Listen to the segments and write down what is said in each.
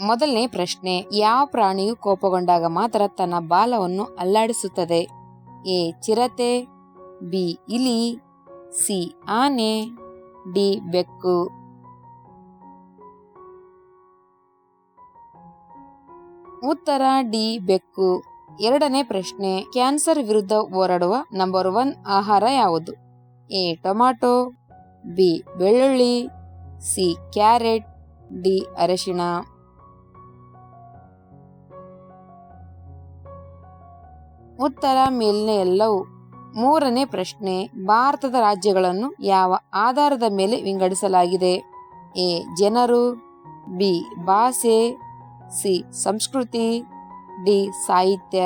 ಮೊದಲನೇ ಪ್ರಶ್ನೆ, ಯಾವ ಪ್ರಾಣಿಯು ಕೋಪಗೊಂಡಾಗ ಮಾತ್ರ ತನ್ನ ಬಾಲವನ್ನು ಅಲ್ಲಾಡಿಸುತ್ತದೆ? ಎ, ಚಿರತೆ, ಬಿ, ಇಲಿ, ಸಿ, ಆನೆ, ಡಿ, ಬೆಕ್ಕು. ಉತ್ತರ, ಡಿ, ಬೆಕ್ಕು. ಎರಡನೇ ಪ್ರಶ್ನೆ, ಕ್ಯಾನ್ಸರ್ ವಿರುದ್ಧ ಹೋರಾಡುವ ನಂಬರ್ ಒನ್ ಆಹಾರ ಯಾವುದು? ಎ, ಟೊಮಾಟೊ, ಬಿ, ಬೆಳ್ಳುಳ್ಳಿ, ಸಿ, ಕ್ಯಾರೆಟ್, ಡಿ, ಅರಿಶಿಣ. ಉತ್ತರ ಮೇಲಿನ ಎಲ್ಲವೂ ಮೂರನೇ ಪ್ರಶ್ನೆ ಭಾರತದ ರಾಜ್ಯಗಳನ್ನು ಯಾವ ಆಧಾರದ ಮೇಲೆ ವಿಂಗಡಿಸಲಾಗಿದೆ? ಎ. ಜನರು, ಬಿ. ಭಾಷೆ, ಸಿ. ಸಂಸ್ಕೃತಿ, ಡಿ. ಸಾಹಿತ್ಯ.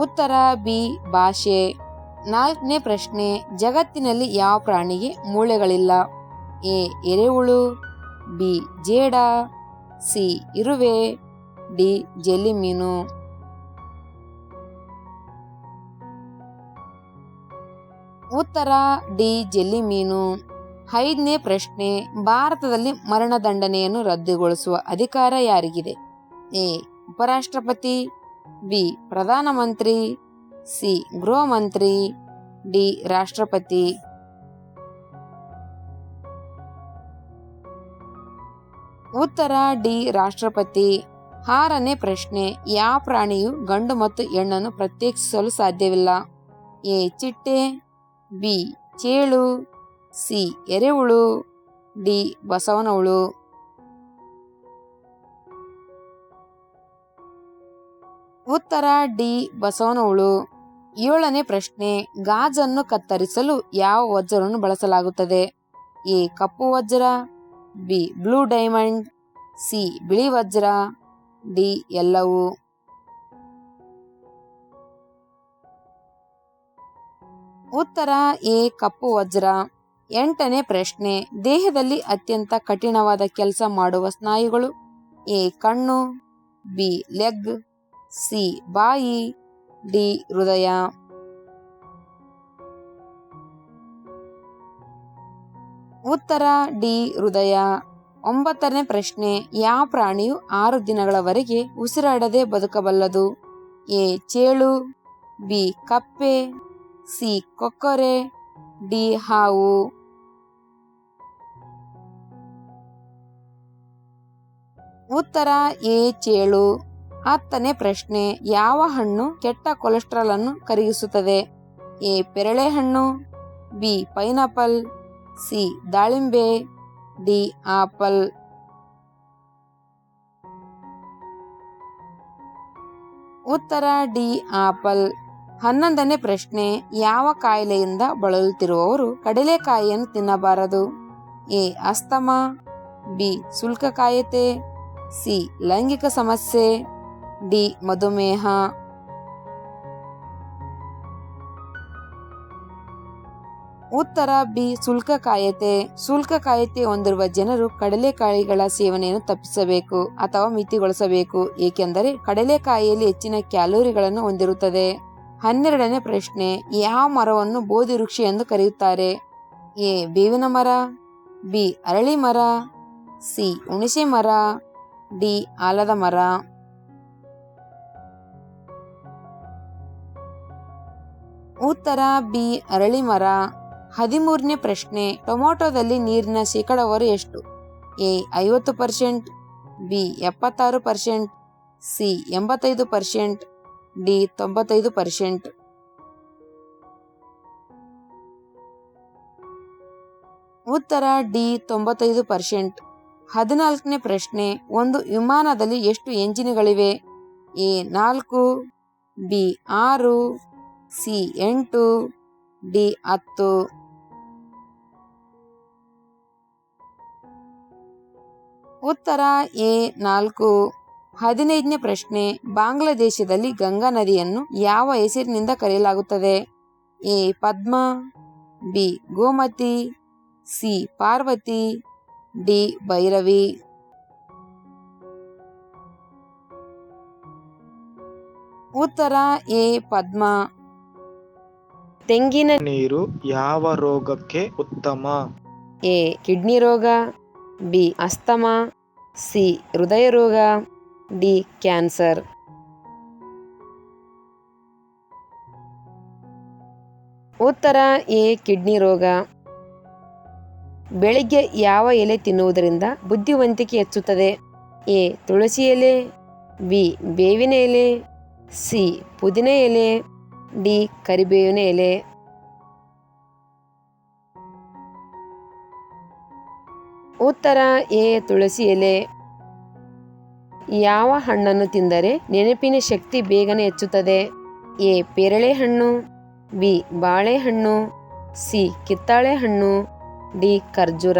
ಉತ್ತರ ಬಿ. ಭಾಷೆ. ನಾಲ್ಕನೇ ಪ್ರಶ್ನೆ, ಜಗತ್ತಿನಲ್ಲಿ ಯಾವ ಪ್ರಾಣಿಗೆ ಮೂಳೆಗಳಿಲ್ಲ? ಎ. ಎರೆಹುಳು, ಬಿ. ಜೇಡ ಸಿ. ಇರುವೆ. ಡಿ. ಜೆಲ್ಲಿ ಮೀನು. ಉತ್ತರ. ಡಿ. ಜೆಲ್ಲಿ ಮೀನು. ಐದನೇ ಪ್ರಶ್ನೆ. ಭಾರತದಲ್ಲಿ ಮರಣದಂಡನೆಯನ್ನು ರದ್ದುಗೊಳಿಸುವ ಅಧಿಕಾರ ಯಾರಿಗಿದೆ? ಎ. ಉಪರಾಷ್ಟ್ರಪತಿ. ಬಿ. ಪ್ರಧಾನಮಂತ್ರಿ. ಸಿ. ಗೃಹ ಮಂತ್ರಿ ಡಿ. ರಾಷ್ಟ್ರಪತಿ. ಉತ್ತರ ಡಿ ರಾಷ್ಟ್ರಪತಿ. ಆರನೇ ಪ್ರಶ್ನೆ ಯಾವ ಪ್ರಾಣಿಯು ಗಂಡು ಮತ್ತು ಹೆಣ್ಣನ್ನು ಪ್ರತ್ಯೇಕಿಸಲು ಸಾಧ್ಯವಿಲ್ಲ? ಎ, ಚಿಟ್ಟೆ, ಬಿ, ಚೇಳು, ಸಿ, ಎರೆಹುಳು, ಡಿ, ಬಸವನಹುಳು. ಉತ್ತರ ಡಿ, ಬಸವನಹುಳು. ಏಳನೇ ಪ್ರಶ್ನೆ, ಗಾಜನ್ನು ಕತ್ತರಿಸಲು ಯಾವ ವಜ್ರವನ್ನು ಬಳಸಲಾಗುತ್ತದೆ? ಎ, ಕಪ್ಪು ವಜ್ರ ಬಿ ಬ್ಲೂ ಡೈಮಂಡ್ ಸಿ, ಬಿಳಿ ವಜ್ರ, ಡಿ, ಎಲ್ಲವೂ. ಉತ್ತರ, ಎ, ಕಪ್ಪು ವಜ್ರ. ಎಂಟನೇ ಪ್ರಶ್ನೆ, ದೇಹದಲ್ಲಿ ಅತ್ಯಂತ ಕಠಿಣವಾದ ಕೆಲಸ ಮಾಡುವ ಸ್ನಾಯುಗಳು, ಎ, ಕಣ್ಣು, ಬಿ, ಲೆಗ್, ಸಿ, ಬಾಯಿ, ಡಿ, ಹೃದಯ. ಉತ್ತರ ಡಿ, ಹೃದಯ. ಒಂಬತ್ತನೇ ಪ್ರಶ್ನೆ ಯಾವ ಪ್ರಾಣಿಯು ಆರು ದಿನಗಳವರೆಗೆ ಉಸಿರಾಡದೆ ಬದುಕಬಲ್ಲದು? ಎ, ಚೇಳು. ಬಿ, ಕಪ್ಪೆ. ಸಿ, ಕೊಕ್ಕರೆ. ಡಿ, ಹಾವು. ಉತ್ತರ ಎ, ಚೇಳು. ಹತ್ತನೇ ಪ್ರಶ್ನೆ, ಯಾವ ಹಣ್ಣು ಕೆಟ್ಟ ಕೊಲೆಸ್ಟ್ರಾಲ್ ಅನ್ನು ಕರಗಿಸುತ್ತದೆ? ಎ, ಪೆರಳೆ ಹಣ್ಣು. B, pineapple. ಸಿ. ದಾಳಿಂಬೆ, ಡಿ. ಆಪಲ್. ಉತ್ತರ, ಡಿ. ಆಪಲ್. ಹನ್ನೊಂದನೇ ಪ್ರಶ್ನೆ, ಯಾವ ಕಾಯಿಲೆಯಿಂದ ಬಳಲುತ್ತಿರುವವರು ಕಡಲೆಕಾಯಿಯನ್ನು ತಿನ್ನಬಾರದು? ಎ. Asthma, B. ಶುಲ್ಕಕಾಯತೆ ಸಿ. ಲೈಂಗಿಕ ಸಮಸ್ಯೆ, ಡಿ. ಮಧುಮೇಹ. ಉತ್ತರ ಬಿ, ಶುಲ್ಕ ಕಾಯತೆ. ಶುಲ್ಕ ಕಾಯತೆ ಹೊಂದಿರುವ ಜನರು ಕಡಲೆಕಾಯಿಗಳ ಸೇವನೆಯನ್ನು ತಪ್ಪಿಸಬೇಕು ಅಥವಾ ಮಿತಿಗೊಳಿಸಬೇಕು, ಏಕೆಂದರೆ ಕಡಲೆಕಾಯಿಯಲ್ಲಿ ಹೆಚ್ಚಿನ ಕ್ಯಾಲೋರಿಗಳನ್ನು ಹೊಂದಿರುತ್ತದೆ. ಹನ್ನೆರಡನೇ ಪ್ರಶ್ನೆ, ಯಾವ ಮರವನ್ನು ಬೋಧಿ ವೃಕ್ಷ ಎಂದು ಕರೆಯುತ್ತಾರೆ? ಎ, ಬೇವಿನ ಮರ, ಬಿ, ಅರಳಿ ಮರ, ಸಿ, ಹುಣಸೆ ಮರ, ಡಿ, ಆಲದ ಮರ. ಉತ್ತರ ಬಿ, ಅರಳಿ ಮರ. ಹದಿಮೂರನೇ ಪ್ರಶ್ನೆ, ಟೊಮೊಟೊದಲ್ಲಿ ನೀರಿನ ಶೇಕಡಾವಾರು ಎಷ್ಟು? ಎ, ಐವತ್ತು ಪರ್ಸೆಂಟ್, ಬಿ, ಎಪ್ಪತ್ತಾರು ಪರ್ಸೆಂಟ್, ಸಿ, ಎಂಬತ್ತೈದು ಪರ್ಸೆಂಟ್, ಡಿ, ತೊಂಬತ್ತೈದು ಪರ್ಸೆಂಟ್. ಉತ್ತರ, ಡಿ, ತೊಂಬತ್ತೈದು ಪರ್ಸೆಂಟ್. ಹದಿನಾಲ್ಕನೇ ಪ್ರಶ್ನೆ, ಒಂದು ವಿಮಾನದಲ್ಲಿ ಎಷ್ಟು ಎಂಜಿನ್ಗಳಿವೆ? ಎ, ನಾಲ್ಕು, ಬಿ, ಆರು, ಸಿ, ಎಂಟು, ಡಿ, ಹತ್ತು. ಉತ್ತರ ಎ ನಾಲ್ಕು. ಹದಿನೈದನೇ ಪ್ರಶ್ನೆ ಬಾಂಗ್ಲಾದೇಶದಲ್ಲಿ ಗಂಗಾ ನದಿಯನ್ನು ಯಾವ ಹೆಸರಿನಿಂದ ಕರೆಯಲಾಗುತ್ತದೆ? A Padma B Gomti C Parvati D Bhairavi. ಉತ್ತರ ಎ ಪದ್ಮ. ತೆಂಗಿನ ನೀರು ಯಾವ ರೋಗಕ್ಕೆ ಉತ್ತಮ? ಎ ಕಿಡ್ನಿ ರೋಗ. ಬಿ, ಅಸ್ತಮಾ, ಸಿ ಹೃದಯ ರೋಗ ಡಿ, ಕ್ಯಾನ್ಸರ್. ಉತ್ತರ, ಎ, ಕಿಡ್ನಿ ರೋಗ. ಬೆಳಿಗ್ಗೆ ಯಾವ ಎಲೆ ತಿನ್ನುವುದರಿಂದ ಬುದ್ಧಿವಂತಿಕೆ ಹೆಚ್ಚುತ್ತದೆ? ಎ, ತುಳಸಿ ಎಲೆ, ಬಿ, ಬೇವಿನ ಎಲೆ, ಸಿ, ಪುದಿನ ಎಲೆ, ಡಿ, ಕರಿಬೇವಿನ ಎಲೆ. ಉತ್ತರ ಎ ತುಳಸಿ ಎಲೆ. ಯಾವ ಹಣ್ಣನ್ನು ತಿಂದರೆ ನೆನಪಿನ ಶಕ್ತಿ ಬೇಗನೆ ಹೆಚ್ಚುತ್ತದೆ? ಎ ಪೇರಳೆ ಹಣ್ಣು ಬಿ ಬಾಳೆಹಣ್ಣು, ಸಿ ಕಿತ್ತಾಳೆ ಹಣ್ಣು ಡಿ ಖರ್ಜುರ.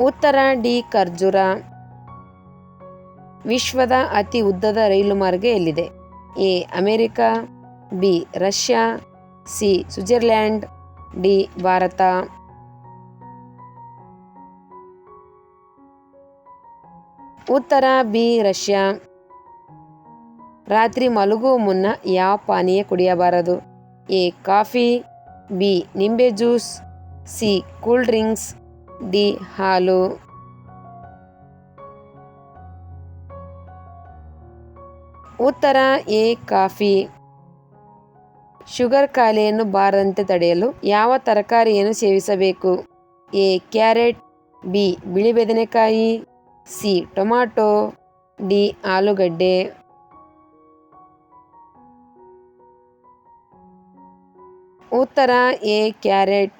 ಉತ್ತರ ಡಿ ಖರ್ಜೂರ. ವಿಶ್ವದ ಅತಿ ಉದ್ದದ ರೈಲು ಮಾರ್ಗ ಎಲ್ಲಿದೆ? A America, B Russia C. Switzerland D. Bharat. ಉತ್ತರ ಬಿ. ರಷ್ಯಾ. ರಾತ್ರಿ ಮಲಗುವ ಮುನ್ನ ಯಾವ ಪಾನೀಯ ಕುಡಿಯಬಾರದು? ಎ. ಕಾಫಿ. ಬಿ. ನಿಂಬೆ juice. C. Cool drinks. D. ಹಾಲು. ಉತ್ತರ ಎ. ಕಾಫಿ. ಶುಗರ್ ಕಾಯಿಲೆಯನ್ನು ಬಾರದಂತೆ ತಡೆಯಲು ಯಾವ ತರಕಾರಿಯನ್ನು ಸೇವಿಸಬೇಕು? ಎ. Carrot, B. ಬಿಳಿ ಬೆದನೆಕಾಯಿ, ಸಿ. Tomato, D. ಆಲೂಗಡ್ಡೆ. ಉತ್ತರ, ಎ. ಕ್ಯಾರೆಟ್.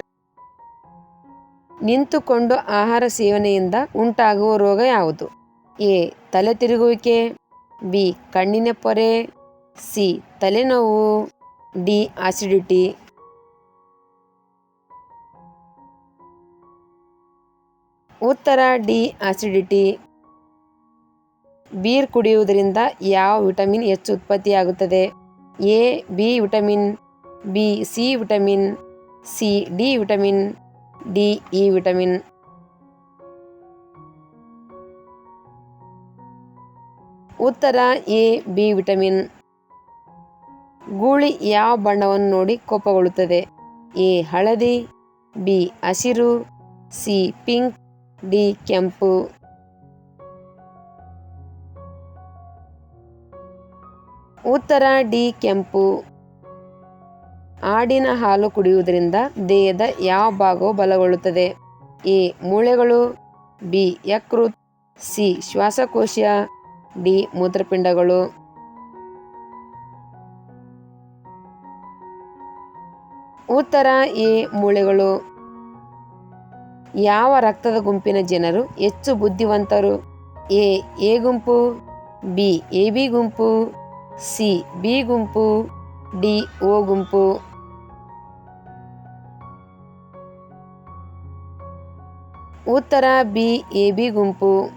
ನಿಂತುಕೊಂಡು ಆಹಾರ ಸೇವನೆಯಿಂದ ಉಂಟಾಗುವ ರೋಗ ಯಾವುದು? ಎ. ತಲೆ ತಿರುಗುವಿಕೆ ಬಿ. ಕಣ್ಣಿನ ಪೊರೆ, ಸಿ. ತಲೆನೋವು. ಡಿ ಆಸಿಡಿಟಿ ಉತ್ತರ, ಡಿ ಆಸಿಡಿಟಿ ಬೀರ್ ಕುಡಿಯುವುದರಿಂದ ಯಾವ ವಿಟಮಿನ್ ಹೆಚ್ಚು ಉತ್ಪತ್ತಿಯಾಗುತ್ತದೆ? A, B vitamin, B, C vitamin, C, D vitamin, D, E vitamin. ಉತ್ತರ, ಎ, ಬಿ ವಿಟಮಿನ್. ಗೂಳಿ ಯಾವ ಬಣ್ಣವನ್ನು ನೋಡಿ ಕೋಪಗೊಳ್ಳುತ್ತದೆ? ಎ. ಹಳದಿ, ಬಿ. ಹಸಿರು, ಸಿ. Pink, D. ಕೆಂಪು. ಉತ್ತರ, ಡಿ. ಕೆಂಪು. ಆಡಿನ ಹಾಲು ಕುಡಿಯುವುದರಿಂದ ದೇಹದ ಯಾವ ಭಾಗವು ಬಲಗೊಳ್ಳುತ್ತದೆ? ಎ. ಮೂಳೆಗಳು, ಬಿ. ಯಕೃತ್, ಸಿ. ಶ್ವಾಸಕೋಶ, ಡಿ. ಮೂತ್ರಪಿಂಡಗಳು. ಉತ್ತರ ಎ ಮೂಳೆಗಳು. ಯಾವ ರಕ್ತದ ಗುಂಪಿನ ಜನರು ಹೆಚ್ಚು ಬುದ್ಧಿವಂತರು? ಎ ಎ ಗುಂಪು, ಬಿ, ಎ ಬಿ ಗುಂಪು, ಸಿ, ಬಿ ಗುಂಪು, ಡಿ, ಓ ಗುಂಪು. ಉತ್ತರ ಬಿ, ಎ ಬಿ ಗುಂಪು.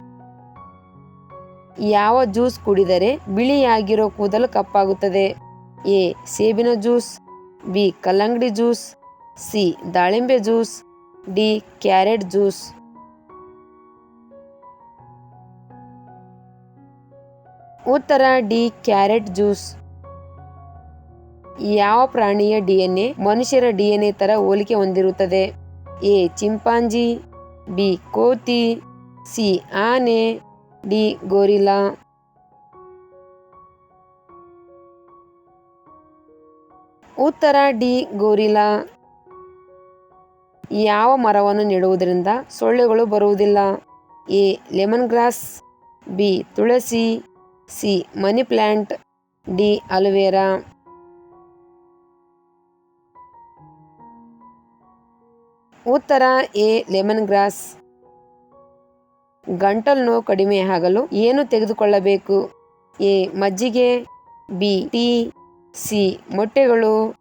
ಯಾವ ಜ್ಯೂಸ್ ಕುಡಿದರೆ ಬಿಳಿಯಾಗಿರೋ ಕೂದಲು ಕಪ್ಪಾಗುತ್ತದೆ? ಎ, ಸೇಬಿನ ಜ್ಯೂಸ್ ಬಿ ಕಲ್ಲಂಗಡಿ ಜ್ಯೂಸ್, ಸಿ ದಾಳಿಂಬೆ ಜ್ಯೂಸ್, ಡಿ ಕ್ಯಾರೆಟ್ ಜ್ಯೂಸ್. ಉತ್ತರ ಡಿ ಕ್ಯಾರೆಟ್ ಜ್ಯೂಸ್. ಯಾವ ಪ್ರಾಣಿಯ ಡಿಎನ್ಎ ಮನುಷ್ಯರ ಡಿಎನ್ಎ ತರ ಹೋಲಿಕೆ ಹೊಂದಿರುತ್ತದೆ? ಎ ಚಿಂಪಾಂಜಿ, ಬಿ ಕೋತಿ, ಸಿ ಆನೆ, ಡಿ ಗೋರಿಲಾ ಉತ್ತರ ಡಿ ಗೋರಿಲಾ ಯಾವ ಮರವನ್ನು ನೆಡುವುದರಿಂದ ಸೊಳ್ಳೆಗಳು ಬರುವುದಿಲ್ಲ? A, lemon grass, B, Tulasi, C, money plant D, aloe vera. ಉತ್ತರ ಎ, ಲೆಮನ್ ಗ್ರಾಸ್. ಗಂಟಲು ನೋವು ಕಡಿಮೆ ಆಗಲು ಏನು ತೆಗೆದುಕೊಳ್ಳಬೇಕು? ಎ, ಮಜ್ಜಿಗೆ, ಬಿ, ಟೀ. ಸಿ. ಮೊಟ್ಟೆಗಳು.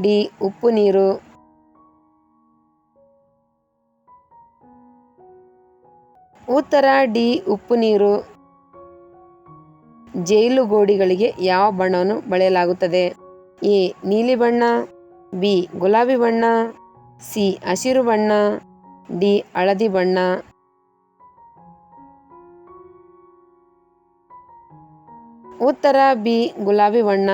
ಡಿ. ಉಪ್ಪು ನೀರು. ಉತ್ತರ, ಡಿ. ಉಪ್ಪು ನೀರು. ಜೈಲು ಗೋಡಿಗಳಿಗೆ ಯಾವ ಬಣ್ಣವನ್ನು ಬಳೆಯಲಾಗುತ್ತದೆ? ಎ. ನೀಲಿ ಬಣ್ಣ. ಬಿ. ಗುಲಾಬಿ ಬಣ್ಣ. ಸಿ. ಹಸಿರು ಬಣ್ಣ. ಡಿ. ಹಳದಿ ಬಣ್ಣ. ಉತ್ತರ, ಬಿ. ಗುಲಾಬಿ ಬಣ್ಣ.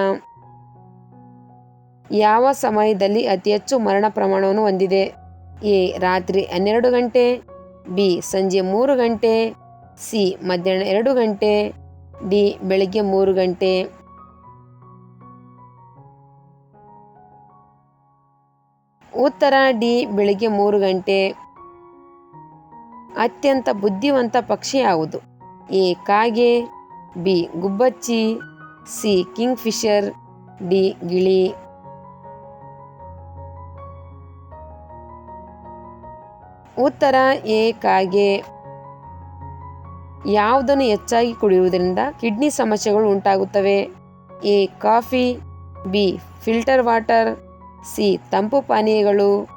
ಯಾವ ಸಮಯದಲ್ಲಿ ಅತಿ ಹೆಚ್ಚು ಮರಣ ಪ್ರಮಾಣವನ್ನು ಹೊಂದಿದೆ? ಎ. ರಾತ್ರಿ ಹನ್ನೆರಡು ಗಂಟೆ, ಬಿ. ಸಂಜೆ ಮೂರು ಗಂಟೆ, ಸಿ. ಮಧ್ಯಾಹ್ನ ಎರಡು ಗಂಟೆ, ಡಿ. ಬೆಳಿಗ್ಗೆ ಮೂರು ಗಂಟೆ. ಉತ್ತರ, ಡಿ. ಬೆಳಿಗ್ಗೆ ಮೂರು ಗಂಟೆ. ಅತ್ಯಂತ ಬುದ್ಧಿವಂತ ಪಕ್ಷಿ ಯಾವುದು? ಎ. ಕಾಗೆ, ಬಿ. ಗುಬ್ಬಚ್ಚಿ, ಸಿ. Kingfisher D. ಗಿಳಿ. ಉತ್ತರ ಎ ಕಾಗೆ ಯಾವುದನ್ನು ಹೆಚ್ಚಾಗಿ ಕುಡಿಯುವುದರಿಂದ ಕಿಡ್ನಿ ಸಮಸ್ಯೆಗಳು ಉಂಟಾಗುತ್ತವೆ. A, coffee, B, filter water, C, ತಂಪು ಪಾನೀಯಗಳು,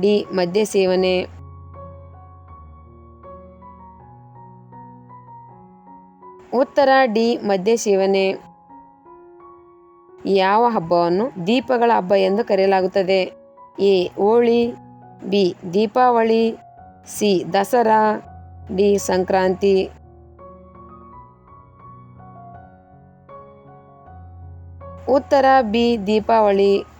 ಡಿ, ಮದ್ಯ ಸೇವನೆ. ಉತ್ತರ ಡಿ, ಮದ್ಯ ಸೇವನೆ. ಯಾವ ಹಬ್ಬವನ್ನು ದೀಪಗಳ ಹಬ್ಬ ಎಂದು ಕರೆಯಲಾಗುತ್ತದೆ. A, Holi, B, Deepavali C Dasara D Sankranti. ಉತ್ತರ ಬಿ ದೀಪಾವಳಿ.